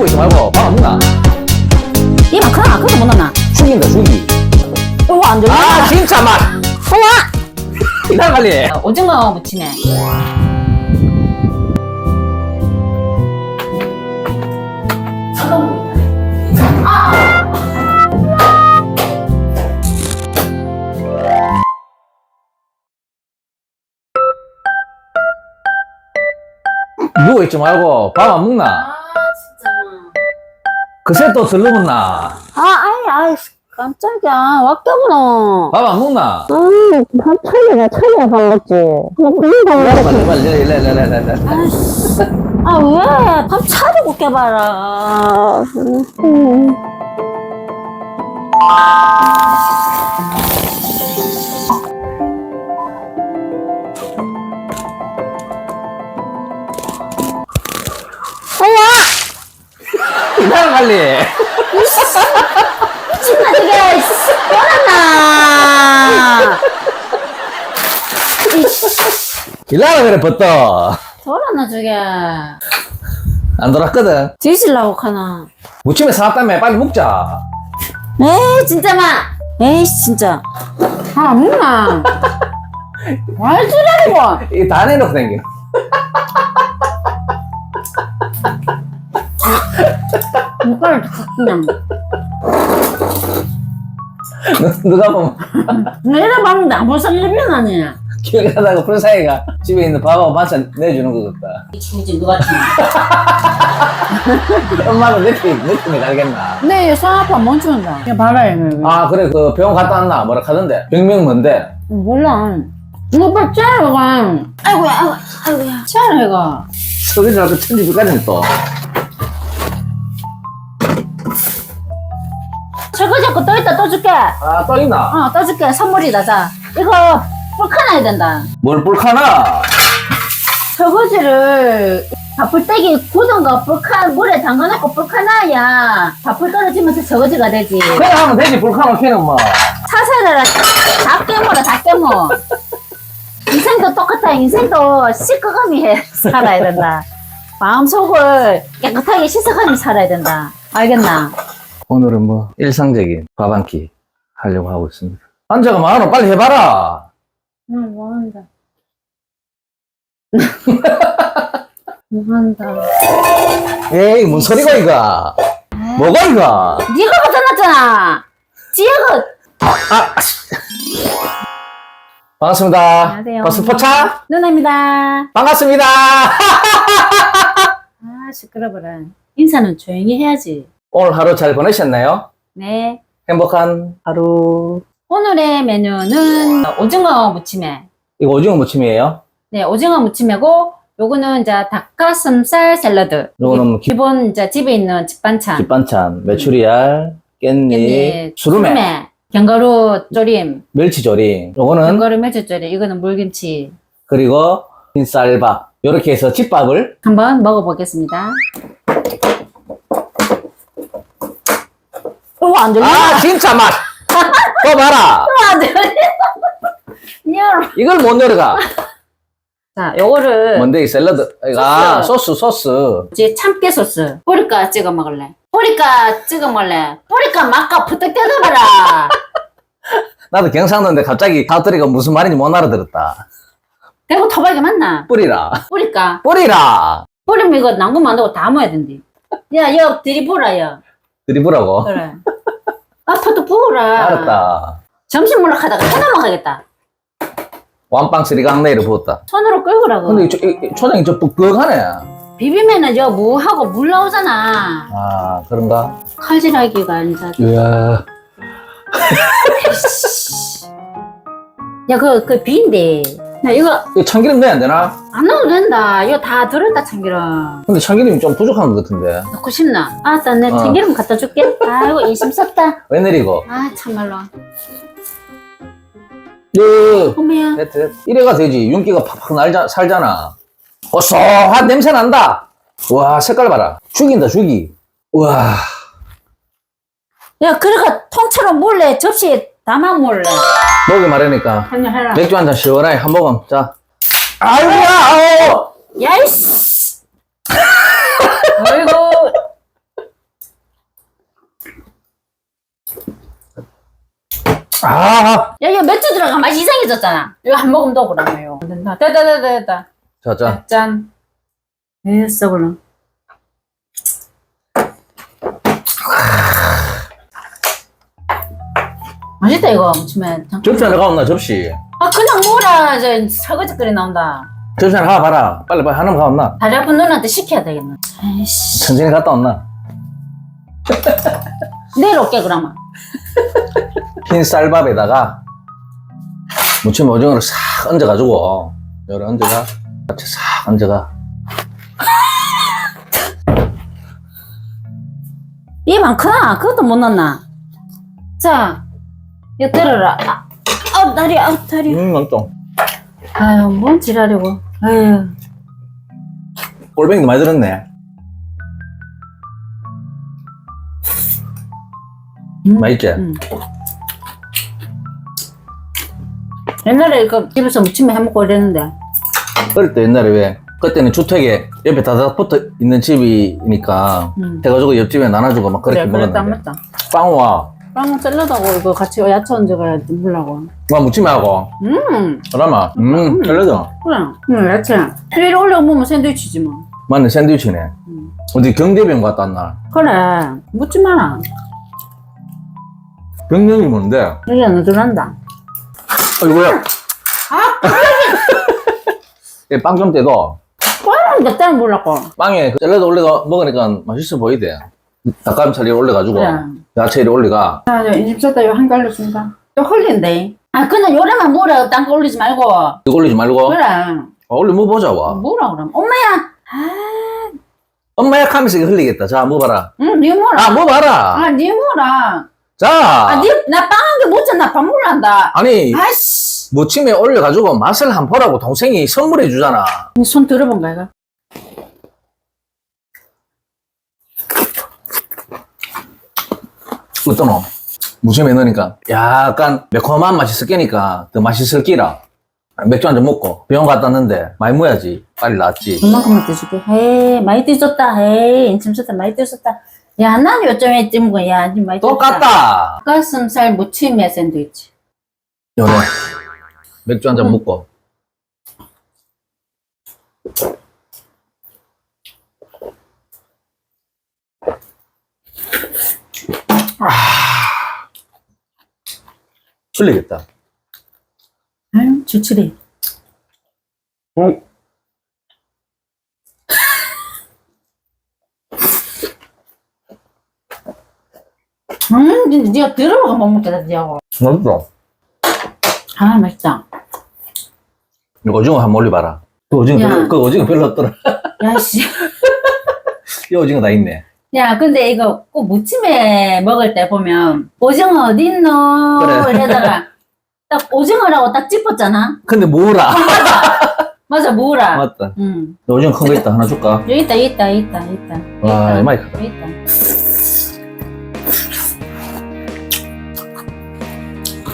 누워 있지 말고 밥 안 먹나? 이만 크나 그거 못 넣나? 죽인다 죽이 이거 안 들려. 아 진짜 막 우와. 이날 빨리 오징어 무침에. 누워 있지 말고 밥 안 먹나? 아. 그새 또 들러붙나? 아 아이 아이 깜짝이야. 왔다구나. 밥 안 먹나? 음, 밥 차려야 차려야 밥 먹지. 그냥 밥 빨리 먹지. 빨리 빨리 빨리 빨리 빨리 빨리 아, 왜? 밥 차리고 깨봐라. 음. 빨리 정말 저게, 돌았나? 이날 그래 버터 돌았나, 저게. 안 돌았거든 뒤질라고 카나. 무침에 사왔다며 빨리 먹자 에이, 진짜 마! 에이, 진짜. 아, 안 먹나? 말 지랄이고. 이거 다 내놓고 댕겨 이빨 그냥. 누가 보면 내가 봤는데 안 벌써 1년 아니야. 길 가다가 풀사이가 집에 있는 밥하고 반찬 내주는 것 같다 죽이지, 누가 지 엄마는 느낌, 느낌이 다르겠나 내 손아파 멈춘다. 그냥 봐라, 이거. 아 그래 그 병원 갔다 왔나 뭐라 하던데 병명 뭔데 몰라. 이거 짜라, 이거. 아이고야, 아이고, 아이고야. 이거. 저기 저렇게 천지비까지는 또 거 자꾸 떠있다, 떠줄게. 아, 떨리나? 어, 떠줄게. 선물이다, 자. 이거 불카나야 된다. 뭘 뿔카나? 설거지를 밥풀 떼기 굳은 거 불카, 물에 담가놓고 불카나야 밥풀 떨어지면서 설거지가 되지. 그냥 하면 되지, 불카나 캐는 뭐. 사살해라. 다 깨물어, 다 깨물. 인생도 똑같아. 인생도 씻어가며 해, 살아야 된다. 마음속을 깨끗하게 씻어가며 살아야 된다. 알겠나? 오늘은 뭐, 일상적인 밥 한 끼 하려고 하고 있습니다. 앉아가 많아, 빨리 해봐라. 응, 뭐한다. 뭐한다. 에이, 뭔 소리가 이거? 뭐가 이거? 네가 벗어났잖아. 지혜가 아, 반갑습니다. 안녕하세요. 버스포차? 누나입니다. 반갑습니다. 아 시끄러워라. 인사는 조용히 해야지. 오늘 하루 잘 보내셨나요? 네. 행복한 하루. 오늘의 메뉴는 오징어 무침에. 이거 오징어 무침이에요? 네, 오징어 무침이고 요거는 이제 닭가슴살 샐러드. 요거는 기- 기본 이제 집에 있는 집반찬. 집반찬, 메추리알, 깻잎, 깻잎, 수루메, 견과류 조림, 멸치 조림. 요거는 견과류 매주 조림. 이거는 물김치. 그리고 흰쌀밥. 요렇게 해서 집밥을 한번 먹어보겠습니다. 오, 안 들려? 아 진짜 맛. 또 봐라. 안 들려? 이걸 못 내려가. 자, 요거를 뭔데 이 샐러드? 아 소스 소스. 이제 참깨 소스. 보리카 찍어 먹을래? 보리카 찍어 먹을래? 보리카 막가 부탁 뜯어봐라. 나도 경상도인데 갑자기 사투리가 무슨 말인지 못 알아들었다. 대구 토박이 맞나? 뿌리라. 보리카. 뿌리라. 보리면 이거 남금 만들고 다 모아야 된디. 야, 여 들이보라, 여. 드리브라고. 그래. 아파도 부어라. 알았다. 점심 먹으러 가다가 하나 먹어야겠다. 완빵 쓰리강내를 부었다. 손으로 끌고라고. 근데 이, 초- 이, 이 초장이 좀 뻑뻑하네. 비비면은 저 무하고 물 나오잖아. 아 그런가? 칼질하기가 아니다. 이야. 야, 그, 그 비인데. 야, 이거 이거 참기름 넣어야 안 되나? 안 넣어도 된다. 이거 다 들었다, 참기름. 근데 참기름이 좀 부족한 것 같은데. 넣고 싶나? 알았어, 내 어. 참기름 갖다 줄게. 아이고, 인심 썼다. 웬일이고? 아, 참말로. 예. 어머야. 됐, 됐. 이래가 되지. 윤기가 팍팍 날자, 살잖아. 고소한 냄새 난다. 와, 색깔 봐라. 죽인다, 죽이. 와. 야, 그래가 통째로 몰래 접시에 다만 몰래. 목이 마르니까 한잔 해라. 맥주 한 잔 시원하게 한 모금 자 아이고야 아우 야이씨! 아이고. 아 야, 이거 맥주 들어가 맛이 이상해졌잖아. 이거 한 모금 더 그러네요. 안 된다. 됐다, 됐다, 됐다. 자자 짠. 에썩을 놈. 맛있다, 이거. 무침에. 접시 하나 가온나, 접시. 아, 그냥 뭐라, 저, 설거지거리 나온다. 접시 하나 가봐라. 빨리, 빨리, 하나만 가온나. 다리 아픈 누나한테 시켜야 되겠네. 아이씨. 천천히 갔다 온나. 내일 올게, 그러면. 흰 쌀밥에다가 무침 오징어를 싹 얹어가지고, 요래 얹어가, 같이 싹 얹어가. 입안 크나? 그것도 못 넣나? 자, 이거 들어라. 아, 아, 다리, 아, 다리. 음, 멍똥. 아유, 뭔 지랄이고. 아유. 꼴뱅이도 많이 들었네. 음, 맛있지? 음. 옛날에 그 집에서 무침에 해먹고 이랬는데. 어릴 때 옛날에 왜, 그때는 주택에 옆에 다다닥 붙어 있는 집이니까, 음. 해가지고 옆집에 나눠주고 막 그렇게 그래, 그랬다, 먹었는데. 맞다. 빵 와. 빵 샐러드하고 이거 같이 야채 얹어가야 먹으려고. 와, 무침 하고. 음, 그러마. 음, 샐러드. 그래. 음, 야채. 위에 올려 먹으면 샌드위치지 뭐. 맞네, 샌드위치네. 음. 어디 경대병 갔다 왔나? 그래. 묻지 마라. 병명이 뭔데? 이제 너들한다. 어이구야. 아! 빵좀 떼도 빵은 몇 달은 몰랐고. 빵에 그 샐러드 올려가 먹으니까 맛있어 보이대. 닭가슴살 이 올려가지고 그래. 야채 를 올리가 자, 저 인집 썼다 이거 한개 알려준다. 또 흘린대. 아, 그냥 요래만 뭐라 딴거 올리지 말고. 이거 올리지 말고 그래. 아, 올리 먹어보자 와. 뭐라 그러면. 엄마야. 아, 엄마야 이거 흘리겠다. 자 먹어봐라. 응, 니 뭐라. 아 먹어봐라. 아, 니 뭐라. 자. 아, 니, 나 빵 한 개 못잖아. 밥 먹으란다. 아니 아이씨. 무침에 올려가지고 맛을 한 보라고 동생이 선물해 주잖아. 니 손 들어본 거야, 이거? 어떠노? 무침에 넣으니까 약간 매콤한 맛이 섞이니까 더 맛있을 끼라. 맥주 한 잔 먹고 병원 갔다 왔는데 많이 먹어야지 빨리 낫지. 얼만큼만 드실게. 헤이, 많이. 헤이, 인심 썼다. 많이 드셨다. 야, 난 요즘에 찜 거야. 니 많이. 똑같다. 가슴살 무침에 샌드위치. 요래 맥주 한 잔 먹고 아 술리겠다. 아유, 주출이. 응. 음, 니, 니가 들어가 못 먹겠다, 니하고. 맛있어. 아, 맛있다. 이거 오징어 한번 올려봐라. 그 오징어, 야. 별로, 그 오징어 별로 없더라. 야, 씨. 이 오징어 다 있네. 야, 근데 이거 꼭 무침에 먹을 때 보면, 오징어 어딨노? 그래. 이러다가, 딱 오징어라고 딱 짚었잖아? 근데 뭐라? 맞아, 뭐라. 맞다. 응. 오징어 큰 거 있다. 하나 줄까? 여기 있다, 여기 있다, 여기 있다, 여기 있다. 와, 이 많이 크다. 여기 있다.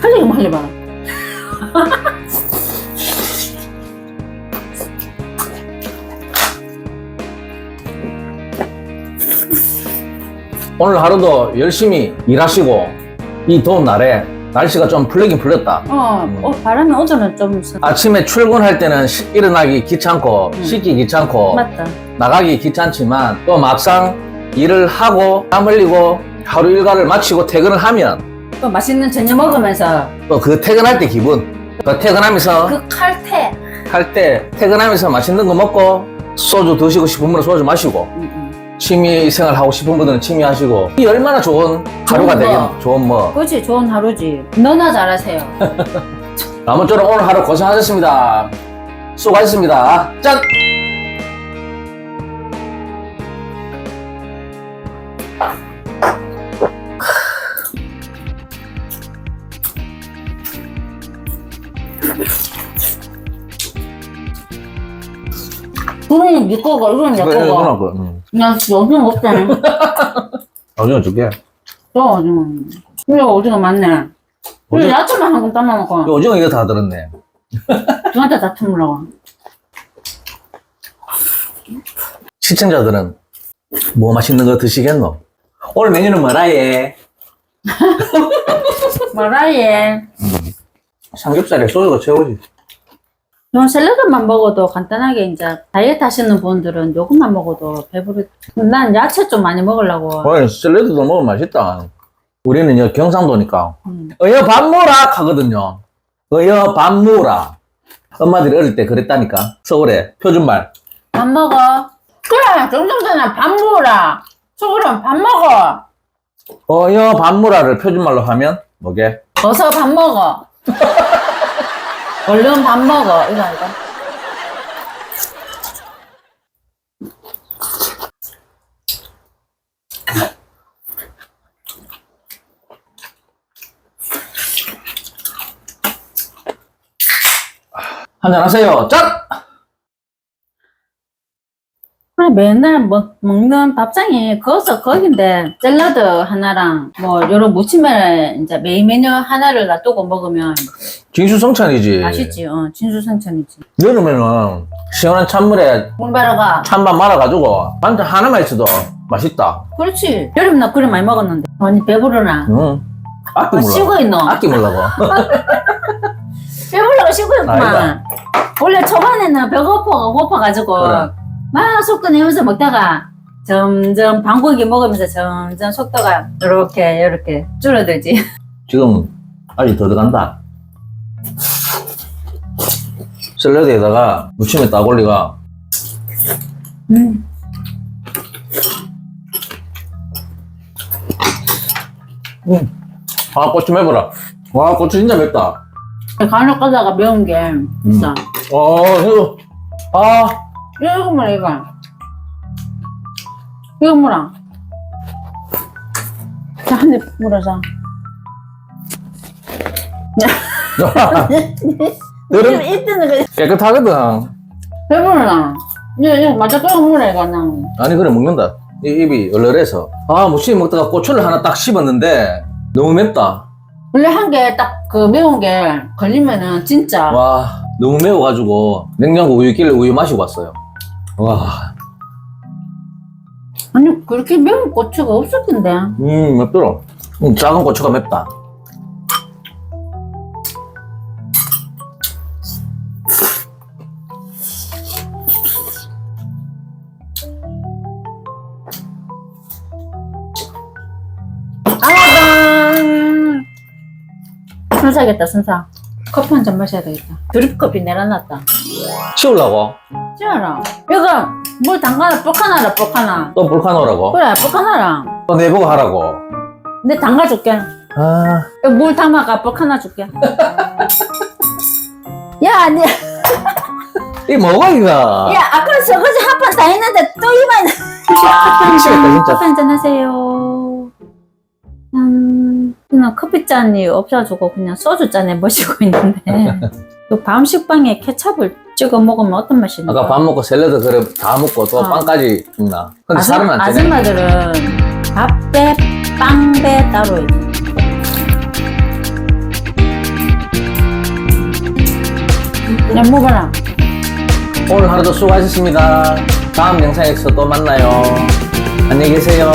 흘리기만 흘려봐. 오늘 하루도 열심히 일하시고, 이 더운 날에 날씨가 좀 풀리긴 풀렸다. 어, 음. 어, 바람이 오전은 좀 있어. 아침에 출근할 때는 시- 일어나기 귀찮고, 음. 씻기 귀찮고, 맞다. 나가기 귀찮지만, 또 막상 일을 하고, 땀 흘리고, 하루 일과를 마치고 퇴근을 하면, 또 맛있는 저녁 먹으면서 또 그 퇴근할 때 기분, 그 퇴근하면서 그 칼퇴. 할 때 퇴근하면서 맛있는 거 먹고 소주 드시고 싶은 분은 소주 마시고 응, 응. 취미 생활 하고 싶은 분들은 취미 하시고 이 얼마나 좋은 하루가. 되겠 좋은 뭐 그렇지, 좋은 하루지. 너나 잘하세요. 아무쪼록 오늘 하루 고생하셨습니다 수고하셨습니다 짠 그러면 네 거고, 이건 내 그래, 거고. 그래. 응. 야, 씨, 오징어 없잖아. 오징어 줄게 저 오징어. 그래, 오징어. 그래, 오징어- 야채만 한건 담아놓고. 이 오징어 이거 다 들었네 저한테 다 틈으라고. 시청자들은 뭐 맛있는 거 드시겠노? 오늘 메뉴는 뭐라 예? 말아예. 삼겹살에 소주가 최고지. 요 샐러드만 먹어도 간단하게 이제 다이어트 하시는 분들은 요것만 먹어도 배부르. 난 야채 좀 많이 먹으려고. 어, 샐러드도 먹으면 맛있다. 우리는 여기 경상도니까. 음. 어여 밥무락 하거든요. 어여 밥무락. 엄마들이 어릴 때 그랬다니까. 서울에 표준말. 밥 먹어. 그래, 정정전에 밥 먹어라. 속으로는 밥 먹어. 어여 밥무라를 표준말로 하면 뭐게? 어서 밥 먹어. 얼른 밥 먹어. 이거 이거. 한잔 하세요. 짠! 그래, 맨날 먹, 먹는 밥상이 거기서 거긴데, 샐러드 하나랑, 뭐, 요런 무침에, 이제 메인 메뉴 하나를 놔두고 먹으면 진수성찬이지. 맛있지, 어, 진수성찬이지. 여름에는 시원한 찬물에 물 말아가. 찬밥 말아가지고 반찬 하나만 있어도 맛있다. 그렇지. 여름 나 그래 많이 먹었는데. 아니, 배부르나? 응. 아끼 어, 몰라. 쉬고 있노? 아끼 몰라고. 배불러가 쉬고 있구만. 아니다. 원래 초반에는 배가 고파, 고파가지고, 그래. 막 속도 내면서 먹다가, 점점 방고기 먹으면서 점점 속도가 이렇게, 이렇게 줄어들지. 지금 아직 더 들어간다. 샐러드에다가 무침에 따골리가 음. 음. 아 고추 매워라. 와 고추 진짜 맵다. 간혹 가다가 매운 게 있어. 어 이거 아 이거 뭐야, 이거. 이거 뭐라. 자, 한입 물어서. 너는 이때는 그 깨끗하거든. 배부르나? 이거 맞아, 끓여 먹으라, 이거, 난. 아니 그래 먹는다. 이 입이 얼얼해서 아 무침 먹다가 고추를 하나 딱 씹었는데 너무 맵다. 원래 한 개 딱 그 매운 게 걸리면은 진짜 와 너무 매워가지고 냉장고 우유 있길래 우유 마시고 왔어요. 와, 아니 그렇게 매운 고추가 없었던데 음 맵더라. 음, 작은 고추가 맵다. 아마당 순사겠다 순사 커피 한 잔 마셔야 되겠다. 드립 커피 내려놨다. 치우려고? 지아라. 이거 물 담가라 뻑하나라 뻑하나. 또 볼카노라고? 그래 뻑하나라. 또 내보고 하라고. 내 담가줄게. 아. 이거 물 담아가 뻑하나 줄게. 야, 니, 이 뭐가 이거? 야, 아까 저거지 한판 다 했는데 또 이만. 미치겠다 진짜. 커피 한잔 하세요. 음, 그냥 커피잔이 없어가지고 그냥 소주잔에 마시고 있는데. 요 밤식빵에 케찹을 찍어 먹으면 어떤 맛이 나요? 아까 밥 먹고 샐러드 그래 다 먹고 또 어. 빵까지 먹나? 근데 살은 안 찌네. 아줌마들은 밥배, 빵배 따로 있어. 그냥 먹어라. 오늘 하루도 수고하셨습니다. 다음 영상에서 또 만나요. 안녕히 계세요.